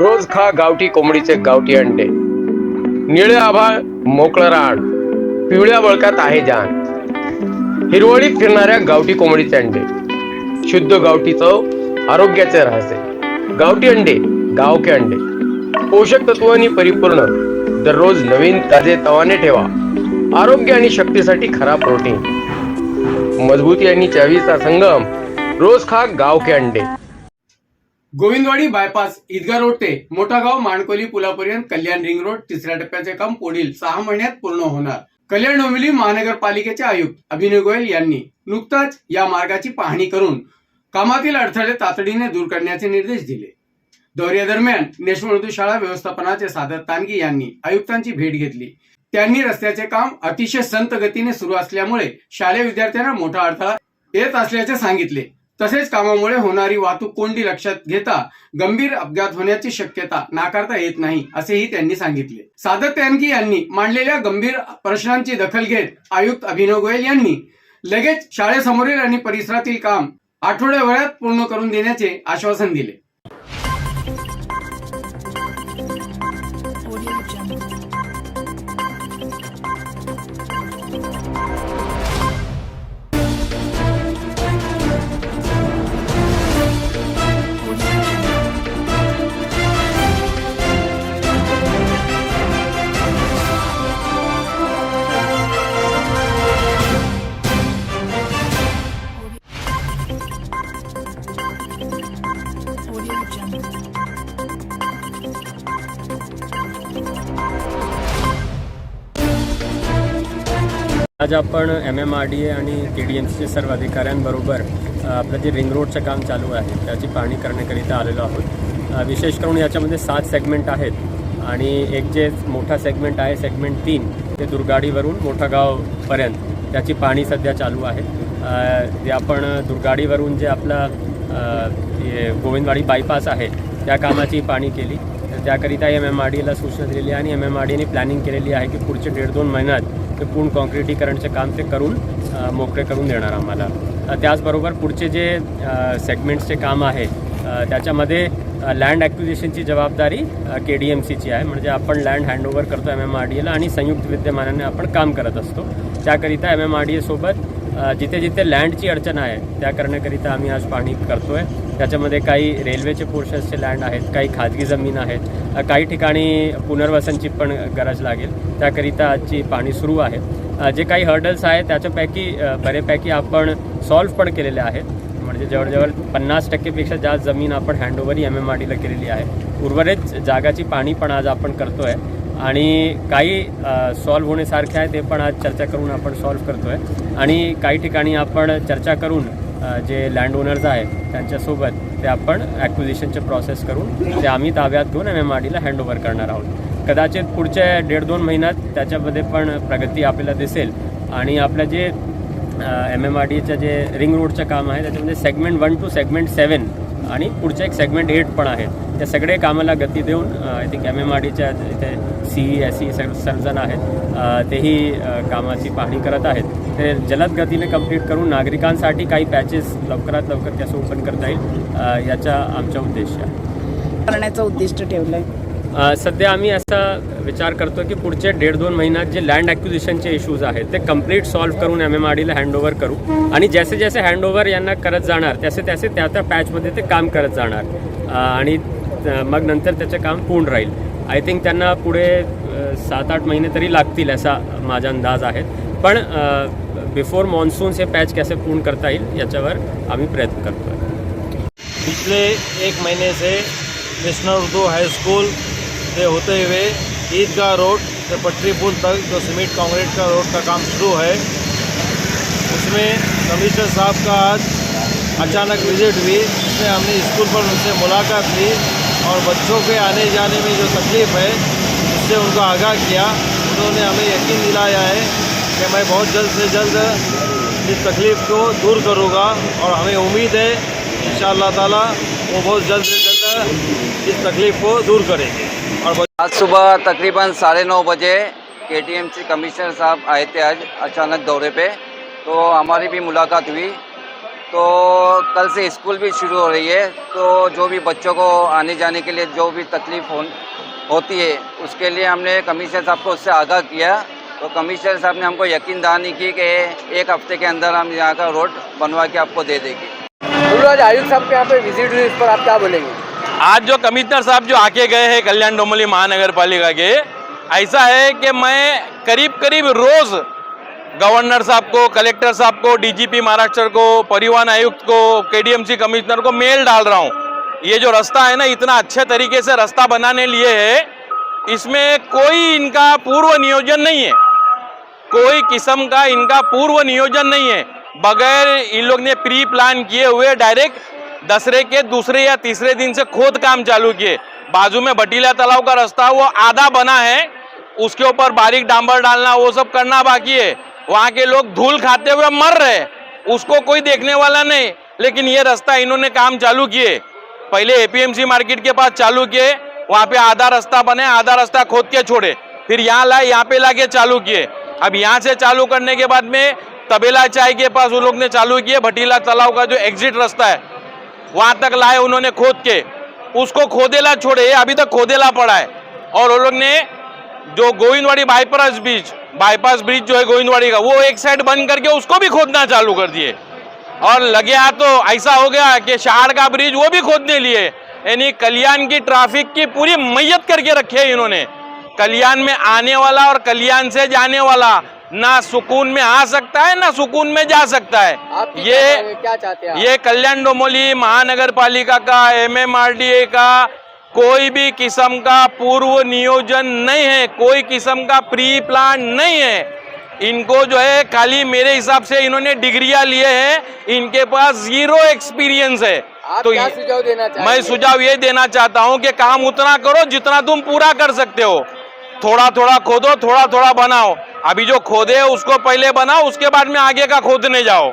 रोज खा गावठी कोंबडीचे गावठी अंडे. निळे आभाळ मोकळं रान. पिवळ्या बळकात आहे जान. हिरवळीत फिरणाऱ्या गावठी कोंबडीचे अंडे. शुद्ध गावठी चव आरोग्याचे रहस्य. गावठी अंडे गावके अंडे. पोषक तत्वांनी परिपूर्ण दररोज नवीन ताजे तवाने ठेवा. आरोग्य आणि शक्तीसाठी खरा प्रोटीन मजबूती आणि चवीचा संगम. रोज खा गावके अंडे. गोविंदवाडी बायपास ईदगा रोड ते मोठागाव माणकोली पुलापर्यंत कल्याण रिंग रोड तिसऱ्या टप्प्याचे काम पुढील सहा महिन्यात पूर्ण होणार. कल्याण डोंबिवली महानगरपालिकेचे आयुक्त अभिनय गोयल यांनी नुकताच या मार्गाची पाहणी करून कामातील अडथळे तातडीने दूर करण्याचे निर्देश दिले. दौऱ्यादरम्यान नेशनल उर्दू शाळा व्यवस्थापनाचे सादर तानगी यांनी आयुक्तांची भेट घेतली. त्यांनी रस्त्याचे काम अतिशय संत गतीने सुरू असल्यामुळे शालेय विद्यार्थ्यांना मोठा अडथळा येत असल्याचे सांगितले. तसेच कामामुळे होणारी वाहतूक कोंडी लक्षात घेता गंभीर अपघात होण्याची शक्यता नाकारता येत नाही असेही त्यांनी सांगितले सादत त्यांकी यांनी मांडलेल्या गंभीर प्रश्नांची दखल घेत आयुक्त अभिनव गोयल यांनी लगेच शाळेसमोरील आणि परिसरातील काम आठवड्याभरात पूर्ण करून देण्याचे आश्वासन दिले आज आपण M M R D A आणि के डी एम सीचे सर्व अधिकाऱ्यांबरोबर आपलं जे रिंग रोडचं काम चालू आहे त्याची पाहणी करण्याकरिता आलेलो आहोत. विशेष करून याच्यामध्ये सात सेगमेंट आहेत आणि एक जे मोठा सेगमेंट आहे सेगमेंट तीन ते दुर्गाडीवरून मोठा गावपर्यंत त्याची पाहणी सध्या चालू आहे. जे आपण दुर्गाडीवरून जे आपला हे गोविंदवाडी बायपास आहे त्या कामाची पाहणी केली. त्याकरिता एम एम आर डी एला सूचना दिलेली आहे आणि एम एम आर डीने प्लॅनिंग केलेली आहे की पुढचे दीड दोन महिन्यात ते पूर्ण कॉन्क्रिटीकरणचे काम ते करून मोकळे करून देणार आम्हाला. त्याचबरोबर पुढचे जे सेगमेंट्सचे काम आहे त्याच्यामध्ये लँड ॲक्विजिशनची जबाबदारी के डी एम सीची आहे. म्हणजे आपण लँड हँडओव्हर करतो एम एम आर डी एला आणि संयुक्त विद्यमानाने आपण काम करत असतो. त्याकरिता एम एम आर डी एसोबत जिथे जिथे लँडची अडचण आहे त्या करण्याकरिता आम्ही आज पाहणी करतो आहे त्याच्यामध्ये काही रेल्वेचे पोर्शन्सचे लँड आहेत काही खाजगी जमीन आहेत. काही ठिकाणी पुनर्वसनची पण गरज लागेल. त्याकरिता आजची पाहणी सुरू आहे. जे काही हर्डल्स आहेत त्याच्यापैकी बऱ्यापैकी आपण सॉल्व्ह पण केलेले आहेत. म्हणजे जवळजवळ पन्नास टक्केपेक्षा जास्त जमीन आपण हँडओव्हर एम एम आर डीला केलेली आहे. उर्वरित जागाची पाणी पण आज आपण करतो आहे आणि काही सॉल्व्ह होण्यासारखे आहे ते पण आज चर्चा करून आपण सॉल्व्ह करतो आहे आणि काही ठिकाणी आपण चर्चा करून जे लँड ओनर्स आहेत त्यांच्यासोबत ते आपण ॲक्विजिशनचे प्रोसेस करून ते आम्ही ताब्यात घेऊन एम एम आर डीला हँडओव्हर करणार आहोत. कदाचित पुढच्या दीड दोन महिन्यात त्याच्यामध्ये पण प्रगती आपल्याला दिसेल. आणि आपलं जे एम एम आर डीचं जे रिंग रोडचं काम आहे त्याच्यामध्ये segment one two segment seven आणि पुढचे एक सेगमेंट एट पण आहे. त्या सगळे कामाला गती देऊन I think M M R डीच्या इथे C E S C surgeon आहेत. तेही कामाची पाहणी करत आहेत. ते जलद गतीने कंप्लीट करून नागरिकांसाठी काही पॅचेस लवकरात लवकर कसं ओपन करता येईल याचा आमचा उद्देश आहे. करण्याचं उद्दिष्ट ठेवलंय. अ, सध्या आम्ही असा विचार करतो की पुढचे दीड दोन महिन्यात जे लँड ॲक्विजिशनचे इश्यूज आहेत ते कंप्लीट सॉल्व्ह करून एम एम आर डीला हँडओव्हर करू. आणि जसे जसे हँडओव्हर यांना करत जाणार तसे तसे त्या त्या पॅचमध्ये ते काम करत जाणार. आणि मग नंतर त्याचं काम पूर्ण राहील. आय थिंक त्यांना पुढे सात आठ महिने तरी लागतील असा माझा अंदाज आहे. पण बिफोर मॉन्सून हे पॅच कसे पूर्ण करता येईल, याच्यावर आम्ही प्रयत्न करतो आहे पिछले एक महीने से नेशनल उर्दू हाई स्कूल से होते हुए ईदगाह रोड से पटरी पुल तक जो सीमेंट कंक्रीट का रोड का काम शुरू है, उसमें कमिश्नर साहब का आज अचानक विज़िट हुई उसमें हमने स्कूल पर उनसे मुलाकात ली और बच्चों के आने जाने में जो तकलीफ़ है, उससे उनको आगाह किया। उन्होंने हमें यकीन दिलाया है कि मैं बहुत जल्द से जल्द इस तकलीफ़ को दूर करूँगा और हमें उम्मीद है इन ताला वो बहुत जल्द से जल्द इस तकलीफ़ को दूर करेंगे। और आज सुबह तकरीबन साढ़े नौ बजे के टी एम सी कमिश्नर साहब आए थे आज अचानक दौरे पे तो हमारी भी मुलाकात हुई। तो कल से स्कूल भी शुरू हो रही है तो जो भी बच्चों को आने जाने के लिए जो भी तकलीफ़ हो, होती है उसके लिए हमने कमिश्नर साहब को उससे आगाह किया। तो कमिश्नर साहब ने हमको यकीन दहानी की कि एक हफ़्ते के अंदर हम यहाँ का रोड बनवा के आपको दे देंगे। आज आयुक्त साहब के यहाँ पे विज़िट हुई इस पर आप क्या बोलेंगे? आज जो कमिश्नर साहब जो आके गए हैं कल्याण डोमली महानगर पालिका के ऐसा है कि मैं करीब करीब रोज गवर्नर साहब को कलेक्टर साहब को डीजीपी महाराष्ट्र को परिवहन आयुक्त को केडीएमसी कमिश्नर को मेल डाल रहा हूँ। ये जो रास्ता है ना इतना अच्छे तरीके से रास्ता बनाने लिए है इसमें कोई इनका पूर्व नियोजन नहीं है। कोई किस्म का इनका पूर्व नियोजन नहीं है। बगैर इन लोग ने प्री प्लान किए हुए डायरेक्ट दसरे के दूसरे या तीसरे दिन से खोद काम चालू किए। बाजू में भटीला तालाब का रास्ता वो आधा बना है, उसके ऊपर बारीक डांबर डालना, वो सब करना बाकी है। वहाँ के लोग धूल खाते हुए मर रहे उसको कोई देखने वाला नहीं, लेकिन ये रास्ता इन्होंने काम चालू किए। पहले एपीएमसी मार्केट के पास चालू किए, वहाँ पे आधा रास्ता बने, आधा रास्ता खोद के छोड़े, फिर यहाँ लाए, यहाँ पे लाके चालू किए। अब यहाँ से चालू करने के बाद में तबेला चाय के पास वो लोग ने चालू किए भटीला तालाब का जो एग्जिट रास्ता है, वहाँ तक लाए उन्होंने खोद के। उसको खोदेला छोड़े, अभी तक खोदेला पड़ा है। और वो लोग ने जो Govindwadi bypass bridge bypass bridge जो है गोविंदवाड़ी का, वो एक साइड बंद करके उसको भी खोदना चालू कर दिए। और लगे हाथ तो ऐसा हो गया कि शहर का ब्रिज वो भी खोदने लिए। यानी कल्याण की ट्रैफ़िक की पूरी मैयत करके रखे है इन्होंने। कल्याण में आने वाला और कल्याण से जाने वाला ना सुकून में आ सकता है ना सुकून में जा सकता है। ये क्या चाहते हैं ये कल्याण डोमोली महानगर पालिका का एमएमआरडीए का कोई भी किस्म का पूर्व नियोजन नहीं है कोई किस्म का प्री प्लान नहीं है। इनको जो है खाली मेरे हिसाब से इन्होंने डिग्रियाँ लिए हैं इनके पास ज़ीरो एक्सपीरियंस है। तो ये- सुझाव देना मैं सुझाव ये देना चाहता हूँ कि काम उतना करो जितना तुम पूरा कर सकते हो। थोड़ा थोड़ा खोदो थोड़ा थोड़ा बनाओ। अभी जो खोदे उसको पहले बनाओ उसके बाद में आगे का खोदने जाओ।